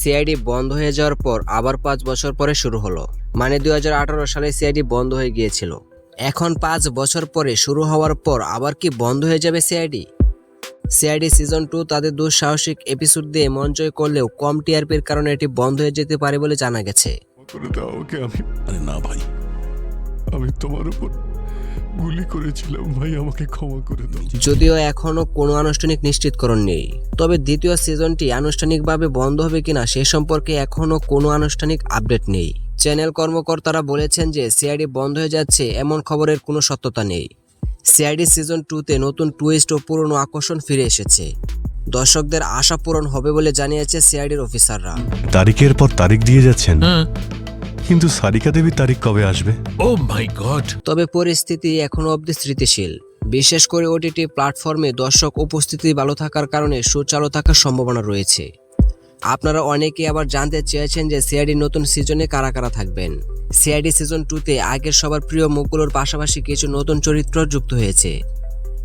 CID বন্ধ হয়ে যাওয়ার পর আবার পাঁচ বছর পরে শুরু হলো। মানে দুই হাজার আঠারো সালে সিআইডি বন্ধ হয়ে গিয়েছিল। এখন পাঁচ বছর পরে শুরু হওয়ার পর আবার কি বন্ধ হয়ে যাবে সিআইডি? সিআইডি সিজন টু তাদের দুঃসাহসিক এপিসোড দিয়ে মন জয় করলেও কম টিআরপির কারণে এটি বন্ধ হয়ে যেতে পারে বলে জানা গেছে। করে দাও ওকে আমি আরে না ভাই। আমি তোমার উপর গুলি করেছিলাম ভাই আমাকে ক্ষমা করে দাও। যদিও এখনও কোনো আনুষ্ঠানিক নিশ্চিতকরণ নেই তবে দ্বিতীয় সিজনটি আনুষ্ঠানিকভাবে বন্ধ হবে কিনা সে সম্পর্কে এখনও কোনো আনুষ্ঠানিক আপডেট নেই। চ্যানেল কর্মকর্তারা বলেছেন যে সিআইডি বন্ধ হয়ে যাচ্ছে এমন খবরের কোনো সত্যতা নেই। সিআইডি সিজন টুতে নতুন টুইস্ট ও পুরনো আকর্ষণ ফিরে এসেছে। দর্শকদের আশা পূরণ হবে বলে জানিয়েছে সিআইডির অফিসাররা। তারিখের পর তারিখ দিয়ে যাচ্ছেন। কিন্তু সারিকা দেবীর তারিখ কবে আসবে? ও মাই গড তবে পরিস্থিতি এখনও অবধি স্থিতিশীল। বিশেষ করে ওটিটি প্ল্যাটফর্মে দর্শক উপস্থিতি ভালো থাকার কারণে সুচালু থাকার সম্ভাবনা রয়েছে। আপনারা অনেকে আবার জানতে চেয়েছেন যে সিআইডি নতুন সিজনে কারা কারা থাকবেন। সিআইডি সিজন টুতে আগের সবার প্রিয় মুখগুলোর পাশাপাশি কিছু নতুন চরিত্র যুক্ত হয়েছে।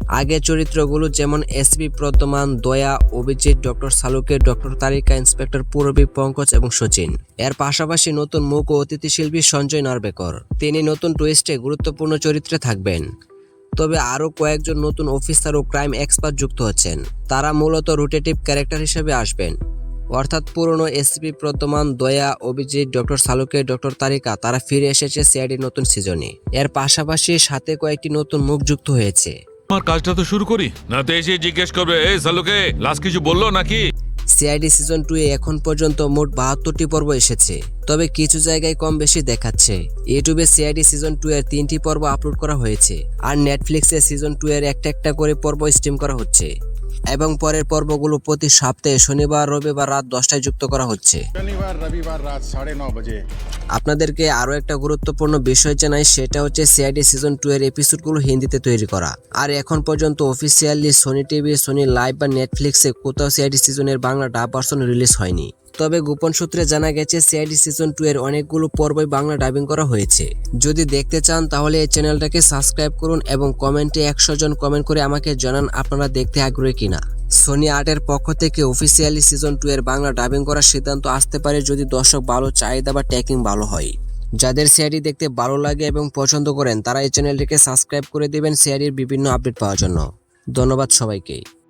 আগের চরিত্রগুলো যেমন SP Pradyuman, Daya, Abhijeet, doctor Salunkhe, doctor Tarika, inspector Purvi, Pankaj এবং সচিন। এর পাশাপাশি নতুন মুখ ও অতিথি শিল্পী সঞ্জয় নার্বেকর। তিনি নতুন টুইস্টে গুরুত্বপূর্ণ চরিত্রে থাকবেন। তবে আরও কয়েকজন নতুন অফিসার ও ক্রাইম এক্সপার্ট যুক্ত হচ্ছেন। তারা মূলত রোটেটিভ ক্যারেক্টার হিসেবে আসবেন। অর্থাৎ পুরনো SP Pradyuman Daya, Abhijeet, doctor Salunkhe, doctor Tarika, তারা ফিরে এসেছে সিআইডির নতুন সিজনে। এর পাশাপাশি সাথে কয়েকটি নতুন মুখ যুক্ত হয়েছে। আমার কাজটা তো শুরু করি। না তো এসে জিজ্ঞেস করবে, এই সালুকে লাস্ট কিছু বলল নাকি? সিআইডি সিজন টু এ এখন পর্যন্ত মোট বাহাত্তরটি পর্ব এসেছে, তবে কিছু জায়গায় কম বেশি দেখাচ্ছে। ইউটিউবে সিআইডি সিজন টু এর তিনটি পর্ব আপলোড করা হয়েছে, আর নেটফ্লিক্সে সিজন টু এর একটা একটা করে পর্ব স্ট্রিম করা হচ্ছে। এবং পরের পর্বগুলো প্রতি সপ্তাহে শনিবার রবিবার রাত দশটায় যুক্ত করা হচ্ছে। শনিবার রবিবার রাত সাড়ে ন বাজে। আপনাদেরকে আরও একটা গুরুত্বপূর্ণ বিষয় জানাই সেটা হচ্ছে সিআইডি সিজন টু এর এপিসোডগুলো হিন্দিতে তৈরি করা। আর এখন পর্যন্ত officially Sony TV Sony Liv বা নেটফ্লিক্সে কোথাও সিআইডি সিজনের বাংলা ডাব ভার্সন রিলিজ হয়নি। তবে গোপন সূত্রে জানা গেছে, সিআইডি সিজন টু এর অনেকগুলো পর্বই বাংলা ডাবিং করা হয়েছে। যদি দেখতে চান, তাহলে এই চ্যানেলটাকে সাবস্ক্রাইব করুন এবং কমেন্টে একশো জন কমেন্ট করে আমাকে জানান আপনারা দেখতে আগ্রহী কিনা। সোনি আর্টের পক্ষ থেকে অফিসিয়ালি সিজন টু এর বাংলা ডাবিং করার সিদ্ধান্ত আসতে পারে যদি দর্শক ভালো চাহিদা বা ট্যাকিং ভালো হয়। যাদের সিআইডি দেখতে ভালো লাগে এবং পছন্দ করেন, তারা এই চ্যানেলটিকে সাবস্ক্রাইব করে দেবেন সিআইডির বিভিন্ন আপডেট পাওয়ার জন্য। ধন্যবাদ সবাইকে।